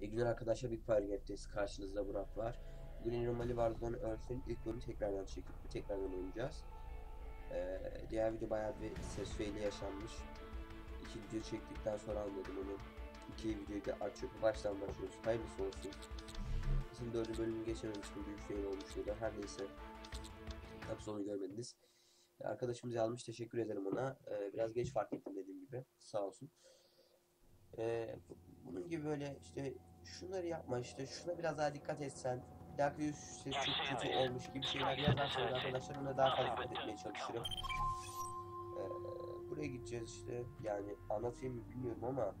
İyi günler arkadaşlar Big Fire Game'deyiz. Karşınızda Burak var. Bugün Normali Warzone Earth'ün ilk bölümü tekrardan çekip tekrardan oynayacağız. Ee, diğer video bayağı bir ses faili yaşanmış. İki video çektikten sonra anladım onu. İki videoyu da açıp baştan başlıyoruz. Hayırlısı olsun. Bizim dördü bölümü geçememiştim. Büyük fail olmuştu da her neyse. Tabi sonu görmediniz. Ee, Arkadaşımız yazmış. Teşekkür ederim ona. Ee, biraz geç fark ettim dediğim gibi. Sağ olsun. Ee, bu- bunun gibi böyle işte şunları yapma işte şuna biraz daha dikkat etsen bir yüz ses çok kötü olmuş gibi şeyler yazarsanız arkadaşlar ona daha fazla dikkat etmeye çalışırım. Ee, buraya gideceğiz işte yani anlatayım mı bilmiyorum ama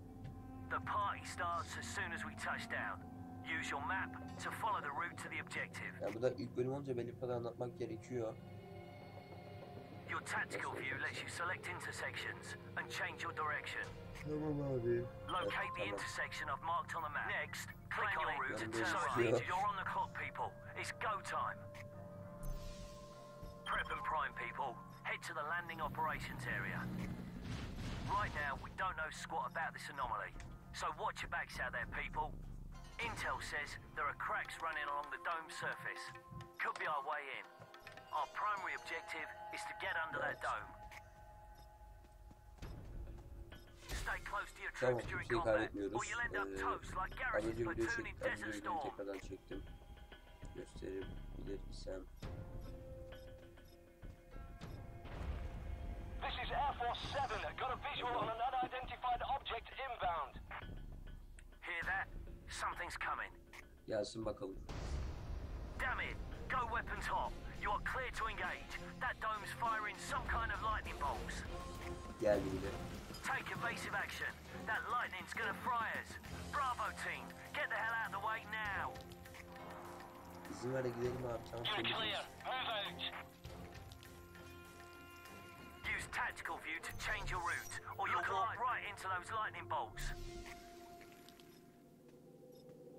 The party starts as soon as we touch down. Use your map to follow the route to the objective. yani bu da ilk bölüm olunca belli kadar anlatmak gerekiyor. Your tactical view lets you select intersections and change your direction. Locate the intersection I've marked on the map. Next, click on your route to de turn istiyor. right. You're on the clock, people. It's go time. Prep and prime, people. Head to the landing operations area. Right now, we don't know squat about this anomaly. So watch your backs out there, people. Intel says there are cracks running along the dome surface. Could be our way in. Our primary objective is to get under that dome. Stay close to your troops during combat, or you'll end up toast like Garrison's platoon in çektim. Az önce Desert Storm. tekrardan çektim. Gösterebilir isem. This is Air Force 7. Got a visual on an unidentified object inbound. Hear that? Something's coming. Gelsin bakalım. Damn it! Go weapons hot. You are clear to engage. That dome's firing some kind of lightning bolts. Geldi yine. Take evasive action. That lightning's gonna fry us. Bravo team, get the hell out of the way now. De gidelim abi. Tamam You're clear. Move out. Use tactical view to change your route, or you'll walk right into those lightning bolts.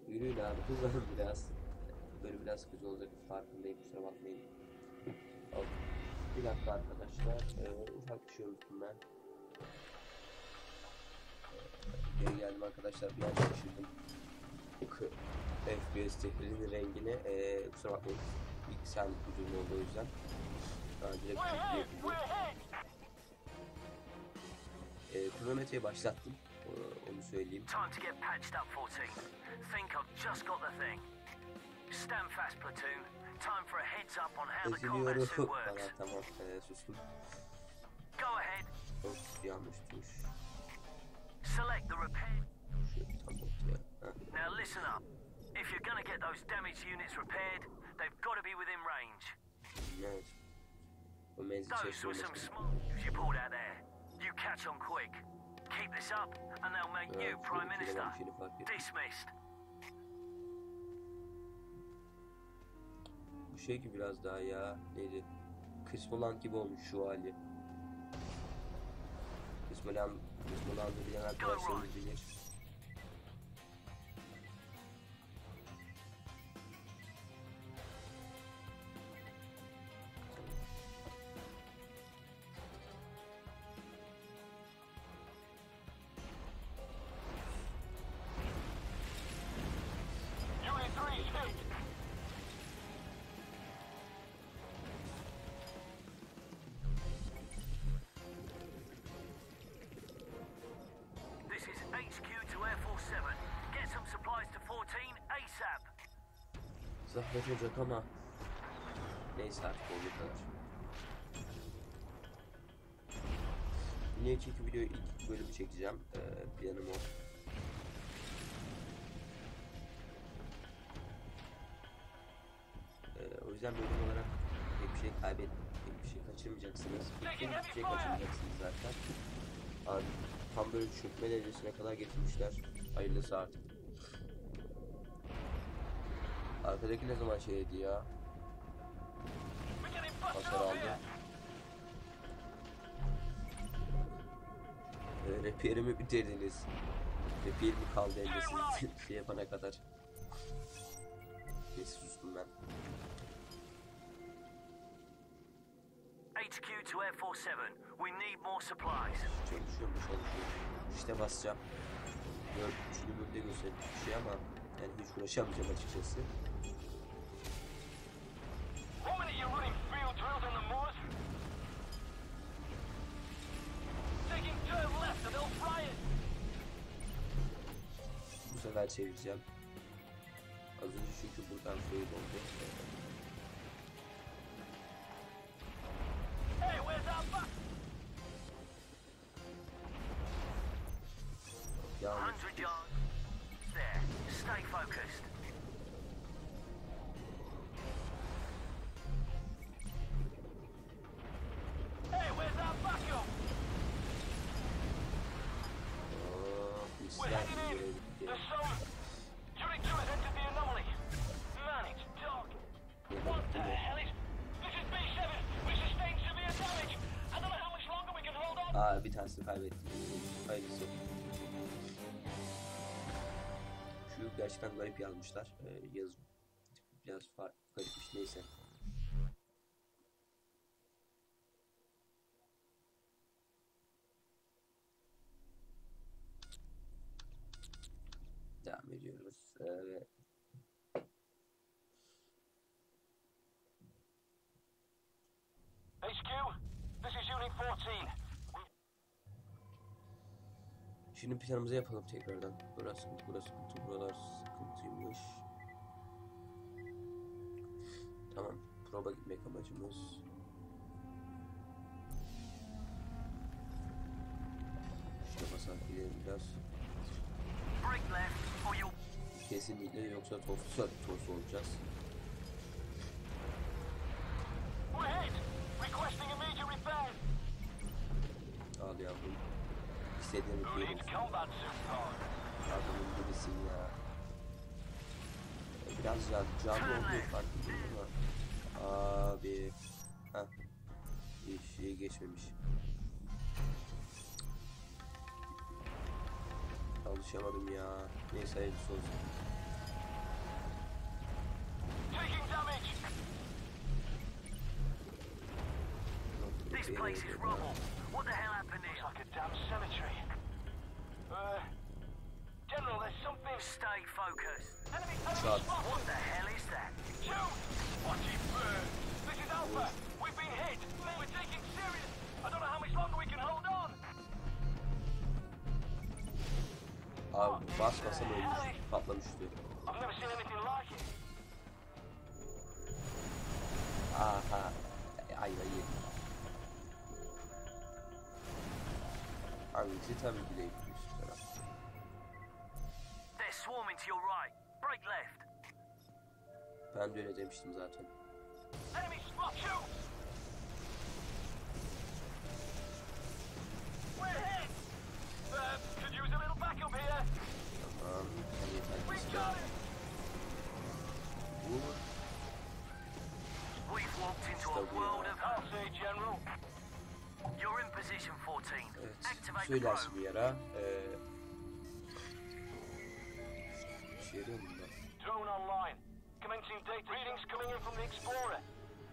Yürüyün abi hızlanın biraz. Böyle biraz hızlı olacak farkındayım kusura bakmayın. Bir dakika arkadaşlar. Ee, ufak bir şey unuttum ben. Geri geldim arkadaşlar bir an şaşırdım. FPS tehlinin rengine ee, kusura bakmayın. Bilgisayarlık bir durum oldu o yüzden. Daha direkt. Ee, kronometreyi başlattım. Ee, onu söyleyeyim. Time to get patched up, 14. Think I've just got the thing. Stand fast, platoon. Time for a heads up on how the combat suit Bana works. sustum. Go ahead, yanlış tuş. select the repair. Şöyle tam ortaya. Heh. Now listen up. If you're gonna get those damaged units repaired, they've got to be within range. Evet. Those were some moves you pulled out there. You catch on quick. Keep this up, and they'll make Evet, you Prime Minister. bir şeyini fark ettim. Dismissed. Şey gibi biraz daha ya. Neydi? Nolan gibi olmuş şu hali. Nolan'ı bilen arkadaşlarımız bilir. Zahmet olacak ama. Neyse artık olduğu kadar. Yine iki iki video ilk bölümü çekeceğim. Ee, planım o. Ee, o yüzden bölüm olarak pek bir şey kaybet, pek bir şey kaçırmayacaksınız. Bittiğiniz bir şey kaçırmayacaksınız zaten. Abi, tam böyle çökme derecesine kadar getirmişler. Hayırlısı artık. Arkadaki ne zaman şeydi ya? Hasar aldı. Ee, Repierimi bitirdiniz. Repier mi kaldı elde siz şey yapana kadar. Neyse sustum ben. HQ to Air Force 7. We need more supplies. Çalışıyor mu çalışıyor. İşte basacağım. Dört üçlü bölümde göstermiş bir şey ama yani hiç uğraşamayacağım açıkçası. Bu sefer çevireceğim. Az önce çünkü buradan fail oldu. Hey, Hey, where's our backup? Oo, We're heading in. bitti. There's some. Unit 2 has entered the anomaly. Man, it's dark. What the hell is... This is B7. We sustained severe damage. I don't know how much longer we can hold on. Aa bir tanesini kaybettim. Gerçekten garip yazmışlar. Ee, yaz biraz farklı garipmiş neyse. Devam ediyoruz. Ee, HQ, this is Unit 14. Şimdi planımızı yapalım tekrardan. Burası sıkıntı, burası sıkıntı, buralar sıkıntıymış. Tamam, proba gitmek amacımız. Şuna basarak gidelim biraz. Kesinlikle yoksa tostu tostu olacağız. İstediğini combat support? Adamın gibisin ya. Biraz ya canlı olduğu farkındayım ama. Abi. Heh. Bir şey geçmemiş. Alışamadım ya. Neyse hayırlısı olsun. This place is rubble. What the hell happened Looks here? like a damn cemetery. Uh, General, there's something. Stay focused. Enemy, enemy What the hell is that? Shoot! Watch it burn. This is Alpha. We've been hit. We're taking serious. I don't know how much longer we can hold on. Abi basmasam ölmüş. Patlamıştı. I've never seen anything like it. Aha. Ay ay. Hangisi tabii ki değil. Üst taraf. They're swarming to your right. Break left. Ben de öyle demiştim zaten. Enemy spot. Shoot! We're hit. Uh, could use a little backup here. Tamam. Yeter ki We silah got it. vur. We've walked into a world of I'll say, General. Evet. Activate the Söylersin probe. bir ara. Ee, işe yarıyor mu bunlar? Drone online. Commencing data. Readings coming in from the Explorer.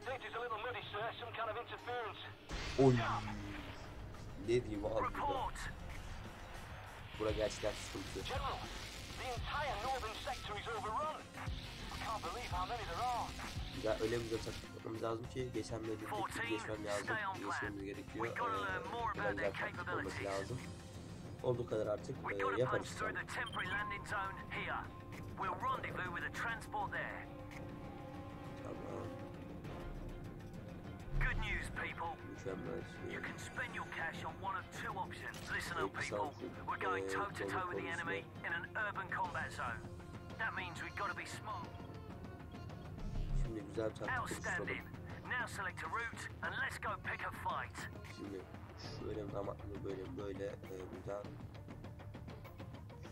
Data's a little muddy, sir. Some kind of interference. Oy. Ne diyeyim abi burada? Report. Bura gerçekten sıkıntı. General, the entire northern sector is overrun. I can't believe how many there are. Ya öyle bir uzak yapmamız lazım ki geçen bölümde geçmem lazım. Geçmemiz gerekiyor. We gotta learn more Ee, biraz daha taktik olması lazım. Olduğu kadar artık e, yaparız. tamam. the temporary landing zone here. We'll rendezvous with a transport there. Tamam. Good news, people. You can spend your cash on one of two options. Listen up, people. We're going toe to toe with the enemy in an urban combat zone. That means we've got to be smart. Şimdi güzel bir taktik oluşturalım. Outstanding. Now select a route and let's go pick a fight. Şimdi şöyle damaklı böyle böyle e, buradan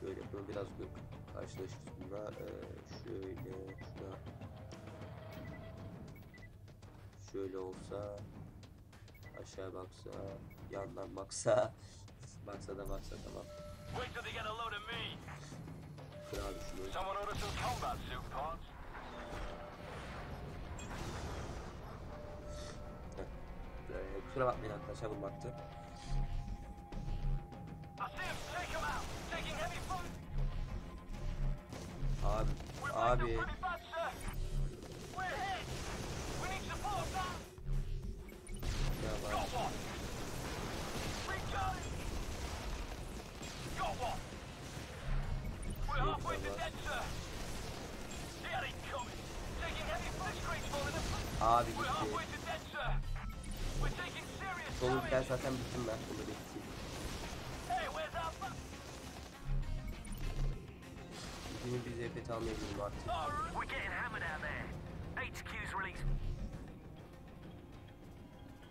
şöyle bunu biraz gö karşılaşırız bununla e, şöyle şuna şöyle olsa aşağı baksa yandan baksa baksa da baksa tamam Wait till they get a load of me. abi şunu Someone order some combat suit parts. Kusura bakmayın arkadaşlar bu baktı. Abi, abi.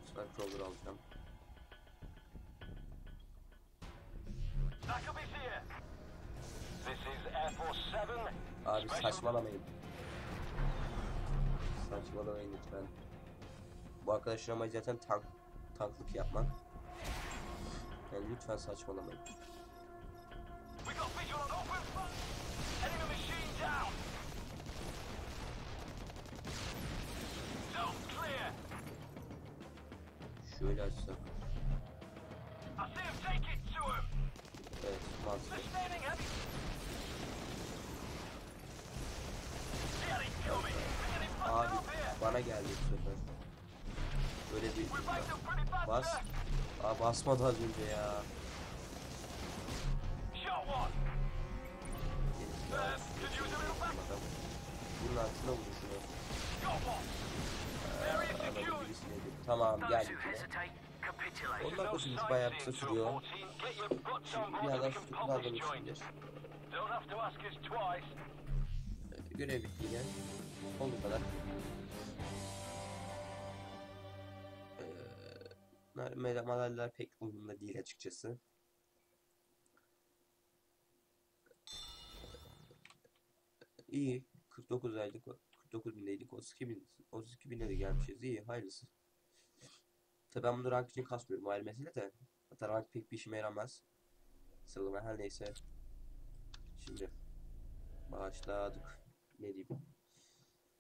Bu sefer crawler alacağım. Backup is here. This is Air Force 7. Abi Special- saçmalamayın. Saçmalamayın lütfen. Bu arkadaşın amacı zaten tank, tanklık yapmak. Yani lütfen saçmalamayın. Şöyle açsak. Evet mantıklı. Abi bana geldi bu sefer. Böyle bir bas. Aa basmadı az önce ya. Bunun altına vurdu şunu. Tamam capitulate. Onlar da sürücü bayağı kısa sürüyor. Şimdi birazdan şu ask us twice. Görev bitti yine. Olduğu kadar. Madalyalar pek umurumda değil açıkçası. İyi. 49 aylık 49 bindeydik. 32 bin 32 bine de gelmişiz. İyi. Hayırlısı. Tabi ben bunu rank için kasmıyorum. Ayrı mesele de. Hatta rank pek bir işime yaramaz. Sıralama her neyse. Şimdi başladık. Ne diyeyim?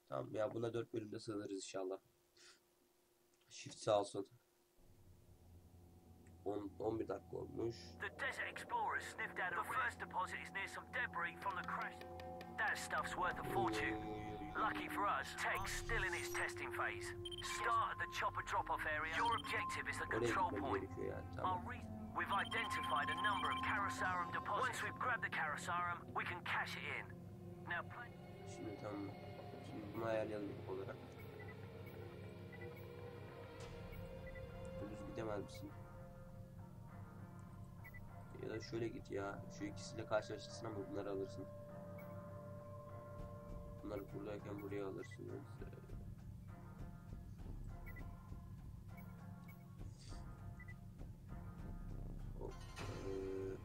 Tamam ya buna 4 bölümde sığdırırız inşallah. Shift sağ olsun. 10, 11 dakika olmuş. The Desert Explorers sniffed out the first deposit is near some debris from the crash. That stuff's worth a fortune. Lucky for us, Tech's still in its testing phase. Start at the chopper drop-off area. Your objective is the control point. gerekiyor yani. I'll Tamam. re- We've identified a number of Karasarum deposits. Once we've grabbed the Karasarum, we can cash it in. Now, play. Şimdi tamam. Şimdi bunu ayarlayalım ilk olarak. Düz gidemez misin? Da şöyle git ya. Şu ikisiyle karşılaşırsın ama bunları alırsın. Bunları buradayken buraya alırsınız. Hop, ee,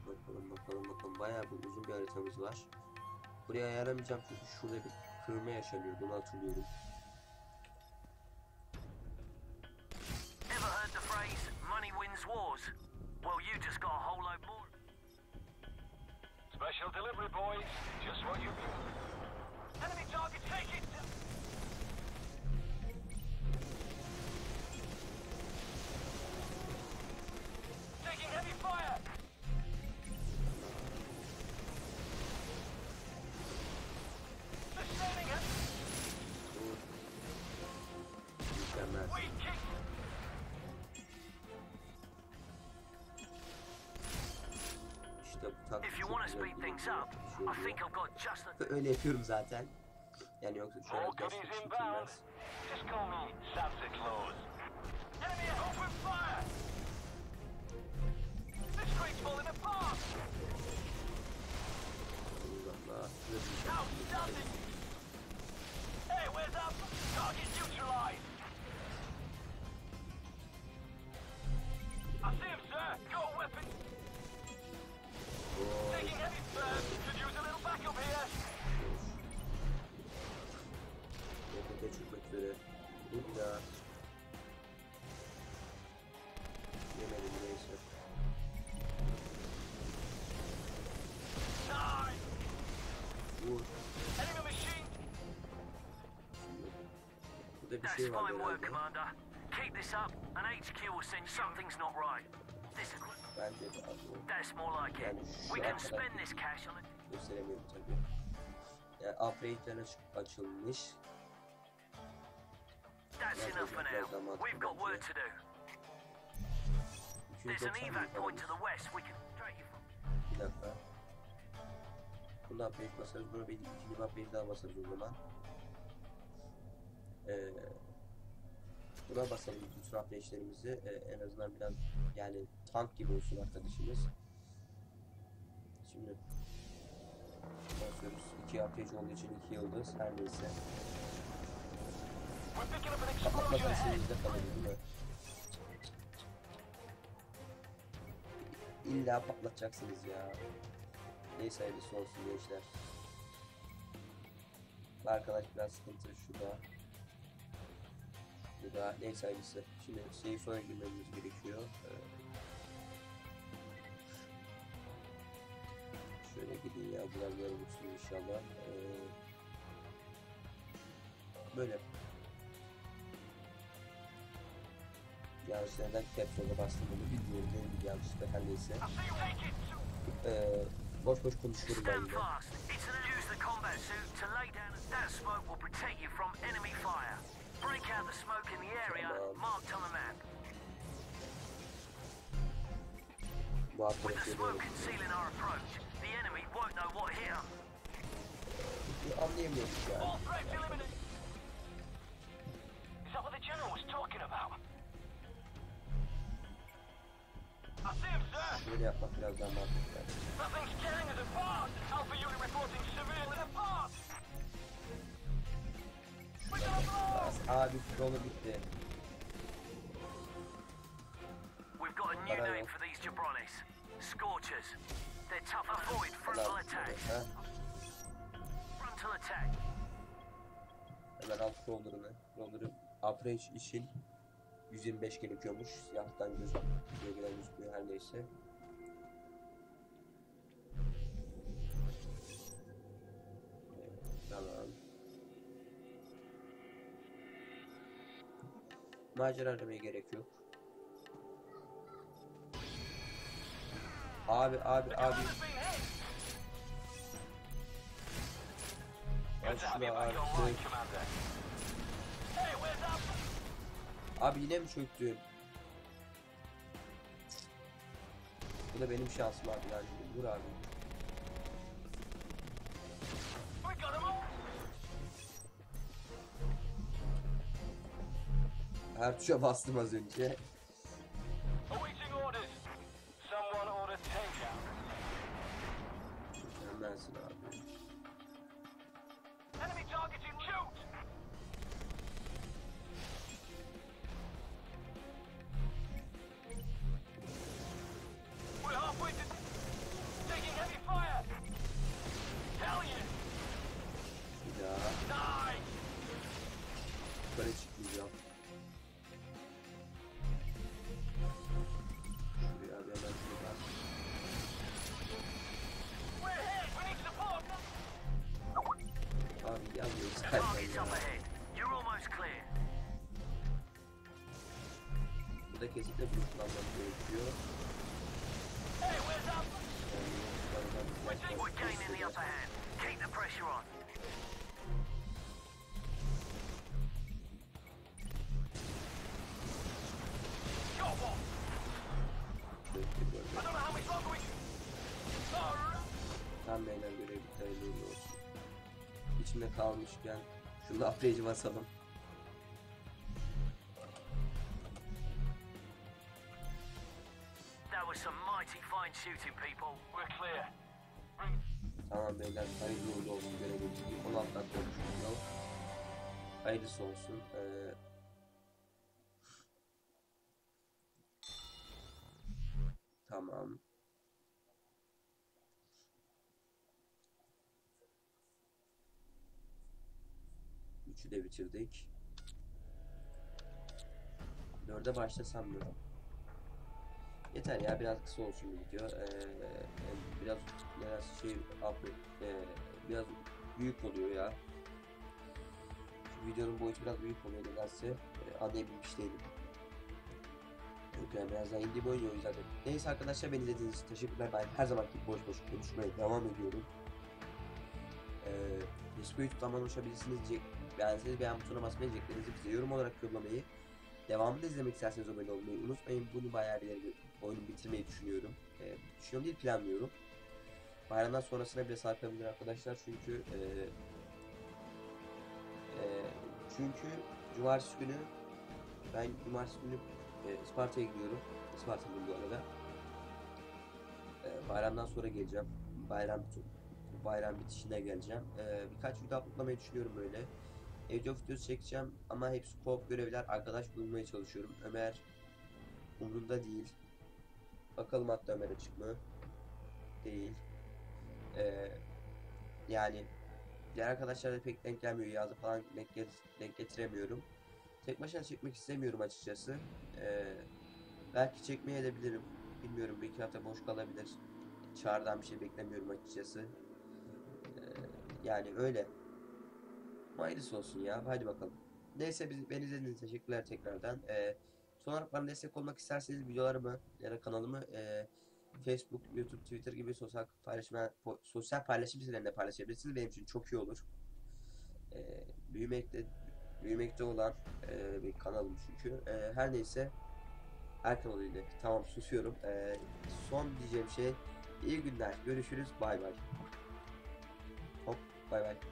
bakalım bakalım bakalım. Bayağı bir uzun bir haritamız var. Buraya ayarlamayacağım çünkü şurada bir kırma yaşanıyor. Bunu hatırlıyorum. Delivery, boys. Just what you Enemy target, take Öyle yapıyorum zaten. Yani yoksa şu an Burada That's fine work, herhalde. Commander. Keep this up, and HQ will send something's not right. This equipment... Bence de abi o. That's more like it. Yani We can spend this cash on it. gösteremiyorum tabii. upgrade'ler aç- açılmış. That's enough for now. We've got work to do. There's an 290 evac point to the west. We can straight you from. Bir dakika. Bunu upgrade basarız. Bunu bir ikinci upgrade daha basarız o zaman. Ee, buna basalım bütün upgrade'lerimizi. Ee, en azından biraz yani tank gibi olsun arkadaşımız. Şimdi basıyoruz. İki upgrade olduğu için iki yıldız. Her neyse. Kapatmadan elinizde kalır değil mi? İlla patlatacaksınız ya. Neyse hayırlısı olsun gençler. Arkadaş biraz sıkıntı şurada. Bu da neyse. Şimdi şeyi sonra girmemiz gerekiyor. Ee, şöyle gidin ya biraz olursun inşallah. Ee, böyle. Yanlış neden capture'a bastım bunu bilmiyorum. Benim bir yanlışlıkla her neyse. Ee, boş boş konuşuyorum ben yine. to lay down. That smoke will protect you from enemy fire. Break out the smoke in the area marked on the map. With the smoke concealing our approach, the enemy won't know what hit hit 'em. Anlayamıyorum ya. All threats eliminated. Is that what the general was talking about? I see him, sir. Böyle yapmak biraz daha mantıklı. That thing's tearing us apart. Alpha unit reporting severely apart. We got blow. Abi dolu bitti. We've got a new name for these jabronis. Scorchers. They're tough. Avoid frontal attack. Frontal attack. Hemen alt roller'ını. Roller'ı approach için 125 gerekiyormuş. Siyahtan gözükmüyor. Gelen gözükmüyor her neyse. Macera aramaya gerek yok. Abi abi abi. Where's Alpha? Abi yine mi çöktün? Bu da benim şansım abi yani. Vur abi. Her tuşa bastım az önce. We can. Alright. Tam beyler görev bitti hayırlı olsun. İçimde kalmışken şunu upgrade'i basalım. Hayırlısı olsun. Ee, tamam. Üçü de bitirdik. Dörde başlasam mı? Yeter ya biraz kısa olsun bu video. Ee, biraz biraz şey upload, ee, biraz büyük oluyor ya. Videonun boyutu biraz büyük oluyor nedense ee, anlayabilmiş değilim. Yok yani biraz daha indie oynuyor o yüzden. de. Neyse arkadaşlar beni izlediğiniz için teşekkürler. Ben her zaman gibi boş boş konuşmaya devam ediyorum. Ee, Facebook YouTube'dan ulaşabilirsiniz. Jack, beğenseniz beğen butonuna basmayı, Jack'lerinizi bize yorum olarak yollamayı, devamını da izlemek isterseniz abone olmayı unutmayın. Bunu bayağı bir oyunu bitirmeyi düşünüyorum. Ee, düşünüyorum değil planlıyorum. Bayramdan sonrasına bile sarkabilir arkadaşlar çünkü e, e, çünkü cumartesi günü ben cumartesi günü e, Isparta'ya gidiyorum. Isparta'lıyım bu arada. E, bayramdan sonra geleceğim. Bayram bayram bitişine geleceğim. E, birkaç video uploadlamayı düşünüyorum böyle. Evde videosu çekeceğim ama hepsi co görevler. Arkadaş bulmaya çalışıyorum. Ömer umurunda değil. Bakalım hatta Ömer açık? Değil. E, yani diğer arkadaşlarla pek denk gelmiyor. Yazı falan denk, get- denk getiremiyorum. Tek başına çekmek istemiyorum açıkçası. Ee, belki çekmeye edebilirim. Bilmiyorum bir iki hafta boş kalabilir. Çağrıdan bir şey beklemiyorum açıkçası. Ee, yani öyle. Hayırlısı olsun ya. Hadi bakalım. Neyse biz, beni izlediğiniz teşekkürler tekrardan. Ee, son olarak bana destek olmak isterseniz videolarımı ya da kanalımı e, Facebook, YouTube, Twitter gibi sosyal paylaşım po- sosyal paylaşım sitelerinde paylaşabilirsiniz. Benim için çok iyi olur. Ee, büyümekte büyümekte olan e, bir kanalım çünkü. E, her neyse her kanalıyla tamam susuyorum. E, son diyeceğim şey iyi günler. Görüşürüz. Bay bay. Hop bay bay.